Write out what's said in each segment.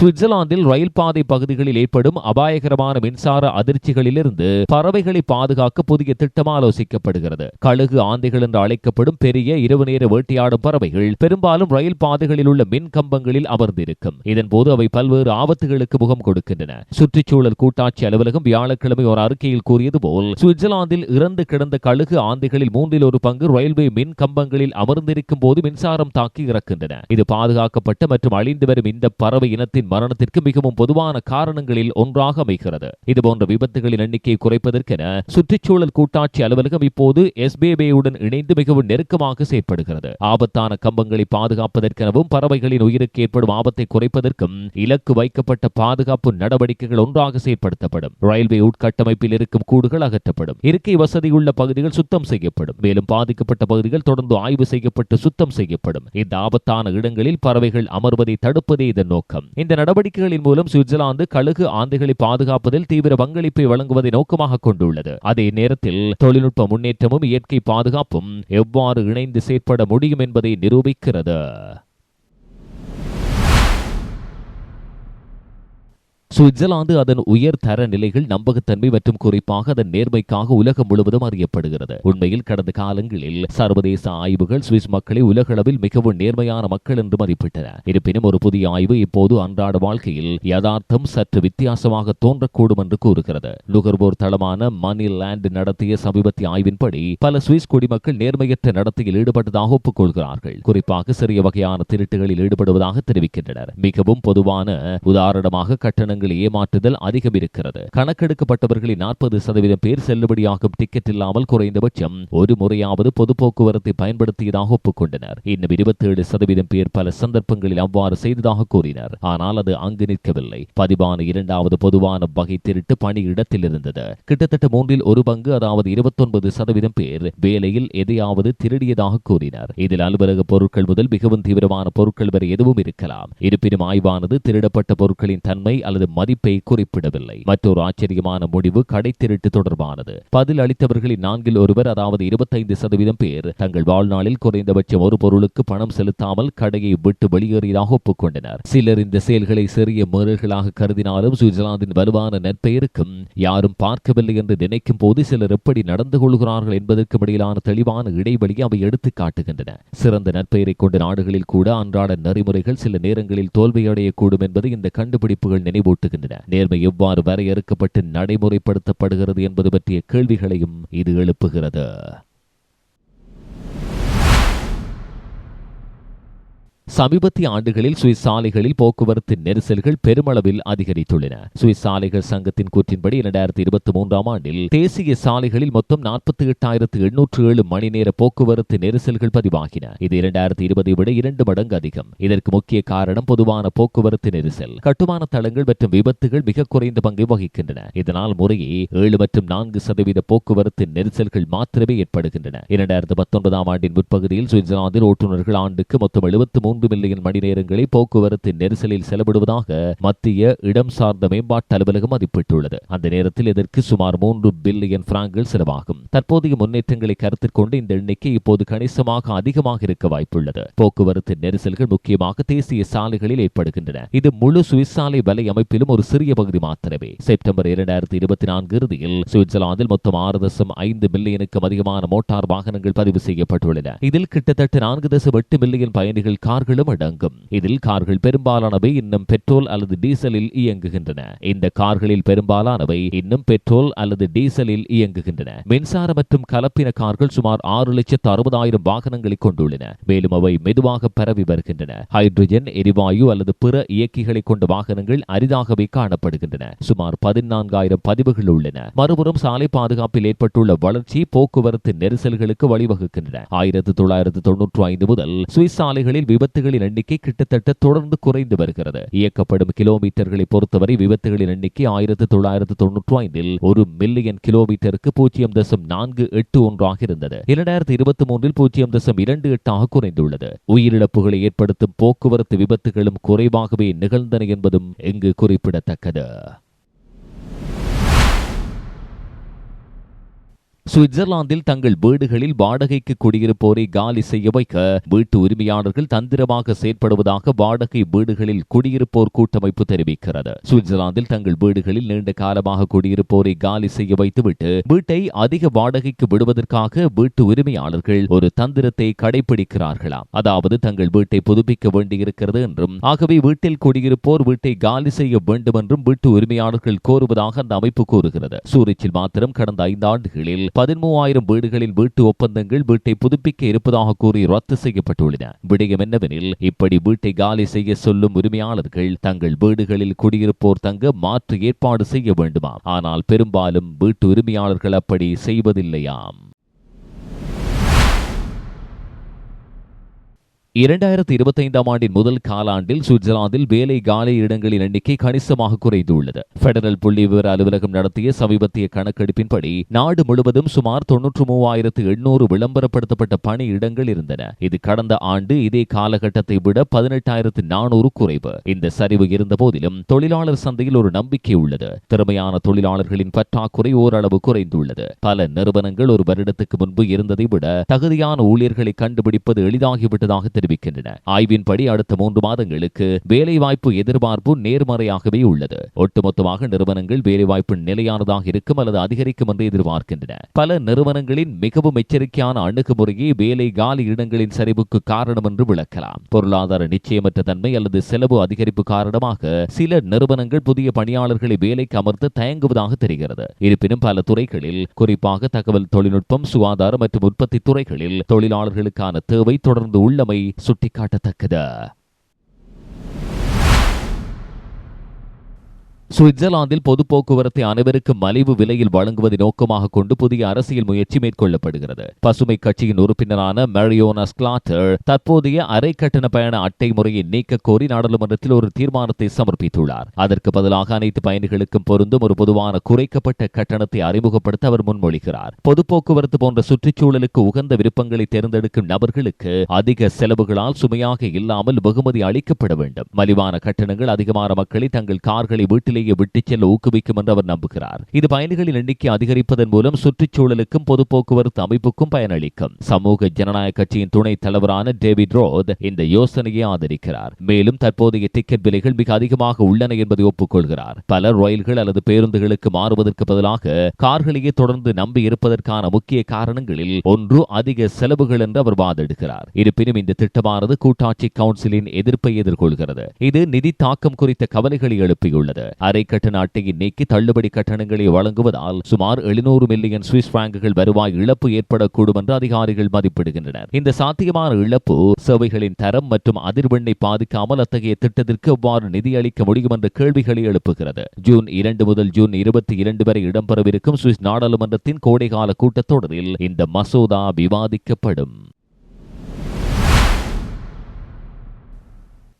சுவிட்சர்லாந்தில் ரயில் பாதை பகுதிகளில் ஏற்படும் அபாயகரமான மின்சார அதிர்ச்சிகளிலிருந்து பறவைகளை பாதுகாக்க புதிய திட்டம் ஆலோசிக்கப்படுகிறது. கழுகு ஆந்தைகள் என்று அழைக்கப்படும் பெரிய இரவு நேர வேட்டையாடும் பறவைகள் பெரும்பாலும் ரயில் பாதைகளில் உள்ள மின் கம்பங்களில் அமர்ந்திருக்கும். இதன்போது அவை பல்வேறு ஆபத்துகளுக்கு முகம் கொடுக்கின்றன. சுற்றுச்சூழல் கூட்டாட்சி அலுவலகம் வியாழக்கிழமை ஒரு அறிக்கையில் கூறியது போல் சுவிட்சர்லாந்தில் இறந்து கிடந்த கழுகு ஆந்தைகளில் மூன்றில் ஒரு பங்கு ரயில்வே மின் கம்பங்களில் அமர்ந்திருக்கும் போது மின்சாரம் தாக்கி இறக்கின்றன. இது பாதுகாக்கப்பட்ட மற்றும் அழிந்து வரும் இந்த பறவை இனத்தின் மரணத்திற்கு மிகவும் பொதுவான காரணங்களில் ஒன்றாக அமைகிறது. இதுபோன்ற விபத்துகளின் எண்ணிக்கையை குறைப்பதற்கென சுற்றுச்சூழல் கூட்டாட்சி அலுவலகம் இப்போது எஸ்பிபியுடன் இணைந்து மிகவும் நெருக்கமாக செயற்படுகிறது. ஆபத்தான கம்பங்களை பாதுகாப்பதற்கெனவும் பறவைகளின் உயிருக்கு ஏற்படும் ஆபத்தை குறைப்பதற்கும் இலக்கு வைக்கப்பட்ட பாதுகாப்பு நடவடிக்கைகள் ஒன்றாக செயற்படுத்தப்படும். ரயில்வே உட்கட்டமைப்பில் இருக்கும் கூடுகள் அகற்றப்படும். இருக்கை வசதியுள்ள பகுதிகள் சுத்தம் செய்யப்படும். மேலும் பாதிக்கப்பட்ட பகுதிகள் தொடர்ந்து ஆய்வு செய்யப்பட்டு சுத்தம் செய்யப்படும். இந்த ஆபத்தான இடங்களில் பறவைகள் அமர்வதை தடுப்பதே இதன் நோக்கம். இந்த நடவடிக்கைகளின் மூலம் சுவிட்சர்லாந்து கழுகு ஆந்தைகளை பாதுகாப்பதில் தீவிர பங்களிப்பை வழங்குவதை நோக்கமாக கொண்டுள்ளது. அதே நேரத்தில் தொழில்நுட்ப முன்னேற்றமும் இயற்கை பாதுகாப்பும் எவ்வாறு இணைந்து செயற்பட முடியும் என்பதை நிரூபிக்கிறது. சுவிட்சர்லாந்து அதன் உயர் தர நிலைகள் நம்பகத்தன்மை மற்றும் குறிப்பாக அதன் நேர்மைக்காக உலகம் முழுவதும் அறியப்படுகிறது. உண்மையில் கடந்த காலங்களில் சர்வதேச ஆய்வுகள் சுவிஸ் மக்களை உலகளவில் மிகவும் நேர்மையான மக்கள் என்று மதிப்பிட்டன. இருப்பினும் ஒரு புதிய ஆய்வு இப்போது அன்றாட வாழ்க்கையில் யதார்த்தம் சற்று வித்தியாசமாக தோன்றக்கூடும் என்று கூறுகிறது. நுகர்வோர் தளமான மணி லேண்ட் நடத்திய சமீபத்திய ஆய்வின்படி பல சுவிஸ் குடிமக்கள் நேர்மையற்ற நடத்தையில் ஈடுபட்டதாக ஒப்புக்கொள்கிறார்கள். குறிப்பாக சிறிய வகையான திருட்டுகளில் ஈடுபடுவதாக தெரிவிக்கின்றனர். மிகவும் பொதுவான உதாரணமாக கட்டணங்கள் ஏமாற்றுதல் அதிகம் இருக்கிறது. கணக்கெடுக்கப்பட்டவர்களில் நாற்பது சதவீதம் பேர் செல்லுபடியாகும் டிக்கெட் இல்லாமல் குறைந்தபட்சம் ஒரு முறையாவது பொது போக்குவரத்தை பயன்படுத்தியதாக ஒப்புக்கொண்டனர். இன்னும் இருபத்தி ஏழு சதவீதம் பேர் பல சந்தர்ப்பங்களில் அவ்வாறு செய்ததாக கூறினர். ஆனால் அது அங்கு நிற்கவில்லை. பதிவான இரண்டாவது பொதுவான வகை திருட்டு பணி இடத்தில் இருந்தது. கிட்டத்தட்ட மூன்றில் ஒரு பங்கு அதாவது இருபத்தொன்பது சதவீதம் பேர் வேலையில் எதையாவது திருடியதாக கூறினர். இதில் அலுவலக பொருட்கள் முதல் மிகவும் தீவிரமான பொருட்கள் வரை எதுவும் இருக்கலாம். இருப்பினும் ஆய்வானது திருடப்பட்ட பொருட்களின் தன்மை அல்லது மதிப்பை குறிப்பிடவில்லை. மற்றொரு ஆச்சரியமான முடிவு கடை திருட்டு தொடர்பானது. பதில் அளித்தவர்களின் நான்கில் ஒருவர் அதாவது இருபத்தைந்து சதவீதம் பேர் தங்கள் வாழ்நாளில் குறைந்தபட்சம் ஒரு பொருளுக்கு பணம் செலுத்தாமல் கடையை விட்டு வெளியேறியதாக ஒப்புக்கொண்டனர். சிலர் இந்த செயல்களை சிறிய மீறல்களாக கருதினாலும் சுவிட்சர்லாந்தின் வலுவான நற்பெயருக்கும் யாரும் பார்க்கவில்லை என்று நினைக்கும் போது சிலர் எப்படி நடந்து கொள்கிறார்கள் என்பதற்கும் இடையிலான தெளிவான இடைவெளி அவை எடுத்து காட்டுகின்றன. சிறந்த நற்பெயரை கொண்ட நாடுகளில் கூட அன்றாட நெறிமுறைகள் சில நேரங்களில் தோல்வியடையக்கூடும் என்பது இந்த கண்டுபிடிப்புகள் நினைவூட்டுகின்றன நேர்மை எவ்வாறு வரையறுக்கப்பட்டு நடைமுறைப்படுத்தப்படுகிறது என்பது பற்றிய கேள்விகளையும் இது எழுப்புகிறது. சமீபத்திய ஆண்டுகளில் சுவிஸ் சாலைகளில் போக்குவரத்து நெரிசல்கள் பெருமளவில் அதிகரித்துள்ளன. சுவிஸ் சாலைகள் சங்கத்தின் கூற்றின்படி இரண்டாயிரத்தி இருபத்தி மூன்றாம் ஆண்டில் தேசிய சாலைகளில் மொத்தம் நாற்பத்தி எட்டாயிரத்து எண்ணூற்று ஏழு மணி நேர போக்குவரத்து நெரிசல்கள் பதிவாகின. இது இரண்டாயிரத்தி இருபதை விட இரண்டு மடங்கு அதிகம். இதற்கு முக்கிய காரணம் பொதுவான போக்குவரத்து நெரிசல். கட்டுமான தளங்கள் மற்றும் விபத்துகள் மிக குறைந்த பங்கை வகிக்கின்றன. இதனால் முறையே ஏழு மற்றும் நான்கு சதவீத போக்குவரத்து நெரிசல்கள் மாத்திரமே ஏற்படுகின்றன. இரண்டாயிரத்து பத்தொன்பதாம் ஆண்டின் முற்பகுதியில் சுவிட்சர்லாந்தில் ஓட்டுநர்கள் ஆண்டுக்கு மொத்தம் எழுபத்தி மூன்று மில்லியன் மணி நேரங்களை போக்குவரத்து நெரிசலில் செலவிடுவதாக மத்திய இடம் சார்ந்த மேம்பாட்டு அலுவலகம் மதிப்பிட்டுள்ளது. அந்த நேரத்தில் இதற்கு சுமார் மூன்று பில்லியன் பிராங்குகள் செலவாகும். தற்போதைய முன்னேற்றங்களை கருத்தில் கொண்டு இந்த எண்ணிக்கை இப்போது கணிசமாக அதிகமாக இருக்க வாய்ப்புள்ளது. போக்குவரத்து நெரிசல்கள் முக்கியமாக தேசிய சாலைகளில் ஏற்படுகின்றன. இது முழு சுவிஸ் சாலை வலை அமைப்பிலும் ஒரு சிறிய பகுதி மாத்திரமே. செப்டம்பர் இரண்டாயிரத்தி இருபத்தி நான்கு இறுதியில் சுவிட்சர்லாந்தில் மொத்தம் ஆறு தசம் ஐந்து மில்லியனுக்கும் அதிகமான மோட்டார் வாகனங்கள் பதிவு செய்யப்பட்டுள்ளன. இதில் கிட்டத்தட்ட நான்கு தசம் எட்டு மில்லியன் பயணிகள் கார்கள் கார்களும் அடங்கும். இதில் கார்கள் பெரும்பாலானவை இன்னும் பெட்ரோல் அல்லது டீசலில் இயங்குகின்றன. இந்த கார்களில் பெரும்பாலானவை இன்னும் பெட்ரோல் அல்லது டீசலில் இயங்குகின்றன. மின்சார மற்றும் கலப்பின கார்கள் சுமார் ஆறு லட்சத்து அறுபதாயிரம் வாகனங்களை கொண்டுள்ளன. மேலும் அவை மெதுவாக பரவி வருகின்றன. ஹைட்ரஜன் எரிவாயு அல்லது பிற இயக்கிகளை கொண்ட வாகனங்கள் அரிதாகவே காணப்படுகின்றன. சுமார் பதினான்காயிரம் பதிவுகள் உள்ளன. மறுபுறம் சாலை பாதுகாப்பில் ஏற்பட்டுள்ள வளர்ச்சி போக்குவரத்து நெரிசல்களுக்கு வழிவகுக்கின்றன. ஆயிரத்தி தொள்ளாயிரத்து தொன்னூற்று ஐந்து முதல் சுவிஸ் சாலைகளில் விபத்து விபத்துகளின் எண்ணிக்கை கிட்டத்தட்ட தொடர்ந்து குறைந்து வருகிறது. இயக்கப்படும் கிலோமீட்டர்களை பொறுத்தவரை விபத்துகளின் எண்ணிக்கை ஆயிரத்து தொள்ளாயிரத்து தொன்னூற்று ஐந்தில் ஒரு மில்லியன் கிலோமீட்டருக்கு பூஜ்ஜியம் தசம் நான்கு எட்டு ஒன்றாக இருந்தது. இரண்டாயிரத்தி இருபத்தி மூன்றில் பூஜ்ஜியம் தசம் இரண்டு எட்டாக குறைந்துள்ளது. உயிரிழப்புகளை ஏற்படுத்தும் போக்குவரத்து விபத்துகளும் குறைவாகவே நிகழ்ந்தன என்பதும் இங்கு குறிப்பிடத்தக்கது. சுவிட்சர்லாந்தில் தங்கள் வீடுகளில் வாடகைக்கு குடியிருப்போரை காலி செய்ய வைக்க வீட்டு உரிமையாளர்கள் தந்திரமாக செயற்படுவதாக வாடகை வீடுகளில் குடியிருப்போர் கூட்டமைப்பு தெரிவிக்கிறது. சுவிட்சர்லாந்தில் தங்கள் வீடுகளில் நீண்ட காலமாக குடியிருப்போரை காலி செய்ய வைத்துவிட்டு வீட்டை அதிக வாடகைக்கு விடுவதற்காக வீட்டு உரிமையாளர்கள் ஒரு தந்திரத்தை கடைபிடிக்கிறார்களாம் அதாவது தங்கள் வீட்டை புதுப்பிக்க வேண்டியிருக்கிறது என்றும் ஆகவே வீட்டில் குடியிருப்போர் வீட்டை காலி செய்ய வேண்டும் என்றும் வீட்டு உரிமையாளர்கள் கோருவதாக அந்த அமைப்பு கூறுகிறது. சூரிச்சில் மாத்திரம் கடந்த ஐந்தாண்டுகளில் பதிமூவாயிரம் வீடுகளின் வீட்டு ஒப்பந்தங்கள் வீட்டை புதுப்பிக்க இருப்பதாக கூறி ரத்து செய்யப்பட்டுள்ளன. விடயம் என்னவெனில் இப்படி வீட்டை காலி செய்ய சொல்லும் உரிமையாளர்கள் தங்கள் வீடுகளில் குடியிருப்போர் தங்க மாற்று ஏற்பாடு செய்ய வேண்டுமாம். ஆனால் பெரும்பாலும் வீட்டு உரிமையாளர்கள் அப்படி செய்வதில்லையாம். இரண்டாயிரத்தி இருபத்தைந்தாம் ஆண்டின் முதல் காலாண்டில் சுவிட்சர்லாந்தில் வேலை காலி இடங்களின் எண்ணிக்கை கணிசமாக குறைந்துள்ளது. பெடரல் புள்ளி விவர அலுவலகம் நடத்திய சமீபத்திய கணக்கெடுப்பின்படி நாடு முழுவதும் சுமார் தொன்னூற்று மூவாயிரத்து எண்ணூறு விளம்பரப்படுத்தப்பட்ட பணி இடங்கள் இருந்தன. இது கடந்த ஆண்டு இதே காலகட்டத்தை விட பதினெட்டாயிரத்து நானூறு குறைவு. இந்த சரிவு இருந்த போதிலும் தொழிலாளர் சந்தையில் ஒரு நம்பிக்கை உள்ளது. திறமையான தொழிலாளர்களின் பற்றாக்குறை ஓரளவு குறைந்துள்ளது. பல நிறுவனங்கள் ஒரு வருடத்துக்கு முன்பு இருந்ததை விட தகுதியான ஊழியர்களை கண்டுபிடிப்பது எளிதாகிவிட்டதாக தெரிவிக்கின்றன. ஆய்வின்படி அடுத்த மூன்று மாதங்களுக்கு வேலைவாய்ப்பு எதிர்பார்ப்பு நேர்மறையாகவே உள்ளது. ஒட்டுமொத்தமாக நிறுவனங்கள் வேலைவாய்ப்பு நிலையானதாக இருக்கும் அல்லது அதிகரிக்கும் என்று எதிர்பார்க்கின்றன. பல நிறுவனங்களின் மிகவும் எச்சரிக்கையான அணுகுமுறையே வேலை காலி இடங்களின் சரிவுக்கு காரணம் என்று விளக்கலாம். பொருளாதார நிச்சயமற்ற தன்மை அல்லது செலவு அதிகரிப்பு காரணமாக சில நிறுவனங்கள் புதிய பணியாளர்களை வேலைக்கு அமர்த்த தயங்குவதாக தெரிகிறது. இருப்பினும் பல துறைகளில் குறிப்பாக தகவல் தொழில்நுட்பம் சுகாதாரம் மற்றும் உற்பத்தி துறைகளில் தொழிலாளர்களுக்கான தேவை தொடர்ந்து உள்ளமை சுட்டிக்காட்டத்தக்கது. சுவிட்சர்லாந்தில் பொது போக்குவரத்தை அனைவருக்கும் மலிவு விலையில் வழங்குவதை நோக்கமாக கொண்டு புதிய அரசியல் முயற்சி மேற்கொள்ளப்படுகிறது. பசுமை கட்சியின் உறுப்பினரான மரியோனா ஸ்கிளாட்டர் தற்போதைய அரை கட்டண பயண அட்டை முறையை நீக்க கோரி நாடாளுமன்றத்தில் ஒரு தீர்மானத்தை சமர்ப்பித்துள்ளார். அதற்கு பதிலாக அனைத்து பயணிகளுக்கும் பொருந்தும் ஒரு பொதுவான குறைக்கப்பட்ட கட்டணத்தை அறிமுகப்படுத்த அவர் முன்மொழிகிறார். பொது போக்குவரத்து போன்ற சுற்றுச்சூழலுக்கு உகந்த விருப்பங்களை தேர்ந்தெடுக்கும் நபர்களுக்கு அதிக செலவுகளால் சுமையாக இல்லாமல் வெகுமதி அளிக்கப்பட வேண்டும். மலிவான கட்டணங்கள் அதிகமான மக்களை தங்கள் கார்களை வீட்டிலே வேலையை விட்டுச் செல்ல ஊக்குவிக்கும் என்று அவர் நம்புகிறார். இது பயணிகளின் எண்ணிக்கை அதிகரிப்பதன் மூலம் சுற்றுச்சூழலுக்கும் பொது போக்குவரத்து அமைப்புக்கும் பயனளிக்கும். சமூக ஜனநாயக கட்சியின் துணைத் தலைவரான டேவிட் ரோத் இந்த யோசனையை ஆதரிக்கிறார். மேலும் தற்போதைய டிக்கெட் விலைகள் மிக அதிகமாக உள்ளன என்பதை ஒப்புக்கொள்கிறார். பல ரயில்கள் அல்லது பேருந்துகளுக்கு மாறுவதற்கு பதிலாக கார்களையே தொடர்ந்து நம்பி இருப்பதற்கான முக்கிய காரணங்களில் ஒன்று அதிக செலவுகள் என்று அவர் வாதிடுகிறார். இருப்பினும் இந்த திட்டமானது கூட்டாட்சி கவுன்சிலின் எதிர்ப்பை எதிர்கொள்கிறது. இது நிதி தாக்கம் குறித்த கவலைகளை எழுப்பியுள்ளது. அரை கட்டண அட்டையை நீக்கி தள்ளுபடி கட்டணங்களை வழங்குவதால் சுமார் எழுநூறு மில்லியன் சுவிஸ் பிராங்குகள் வருவாய் இழப்பு ஏற்படக்கூடும் என்று அதிகாரிகள் மதிப்பிடுகின்றனர். இந்த சாத்தியமான இழப்பு சேவைகளின் தரம் மற்றும் அதிர்வெண்ணை பாதிக்காமல் அத்தகைய திட்டத்திற்கு எவ்வாறு நிதியளிக்க முடியும் என்ற கேள்விகளை எழுப்புகிறது. ஜூன் இரண்டு முதல் ஜூன் இருபத்தி இரண்டு வரை இடம்பெறவிருக்கும் சுவிஸ் நாடாளுமன்றத்தின் கோடைகால கூட்டத்தொடரில் இந்த மசோதா விவாதிக்கப்படும்.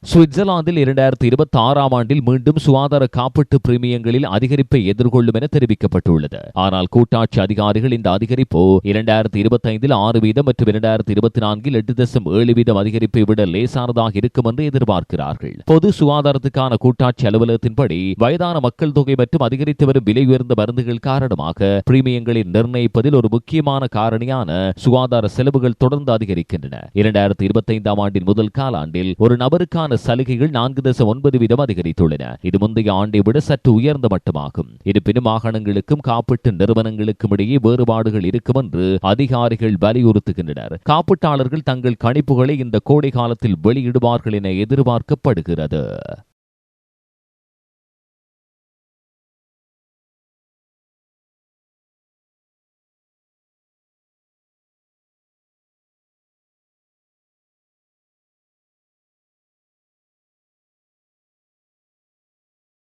சுவிட்சர்லாந்தில் இரண்டாயிரத்தி இருபத்தி ஆறாம் ஆண்டில் மீண்டும் சுகாதார காப்பீட்டு பிரீமியங்களில் அதிகரிப்பை எதிர்கொள்ளும் என தெரிவிக்கப்பட்டுள்ளது. ஆனால் கூட்டாட்சி அதிகாரிகள் இந்த அதிகரிப்பு இரண்டாயிரத்தி இருபத்தைந்தில் ஆறு வீதம் மற்றும் இரண்டாயிரத்தி இருபத்தி நான்கில் எட்டு தசம் ஏழு வீதம் அதிகரிப்பை விட லேசானதாக இருக்கும் என்று எதிர்பார்க்கிறார்கள். பொது சுகாதாரத்துக்கான கூட்டாட்சி அலுவலகத்தின்படி வயதான மக்கள் தொகை மற்றும் அதிகரித்து வரும் விலை உயர்ந்த மருந்துகள் காரணமாக பிரீமியங்களை நிர்ணயிப்பதில் ஒரு முக்கியமான காரணியான சுகாதார செலவுகள் தொடர்ந்து அதிகரிக்கின்றன. இரண்டாயிரத்தி இருபத்தைந்தாம் ஆண்டின் முதல் காலாண்டில் ஒரு நபருக்கான மீதான சலுகைகள் நான்கு தசம் ஒன்பது வீதம் அதிகரித்துள்ளன. இது முந்தைய ஆண்டை விட சற்று உயர்ந்த மட்டமாகும். இருப்பினும் மாகாணங்களுக்கும் காப்பீட்டு நிறுவனங்களுக்கும் இடையே வேறுபாடுகள் இருக்கும் என்று அதிகாரிகள் வலியுறுத்துகின்றனர். காப்பீட்டாளர்கள் தங்கள் கணிப்புகளை இந்த கோடை காலத்தில் வெளியிடுவார்கள் என எதிர்பார்க்கப்படுகிறது.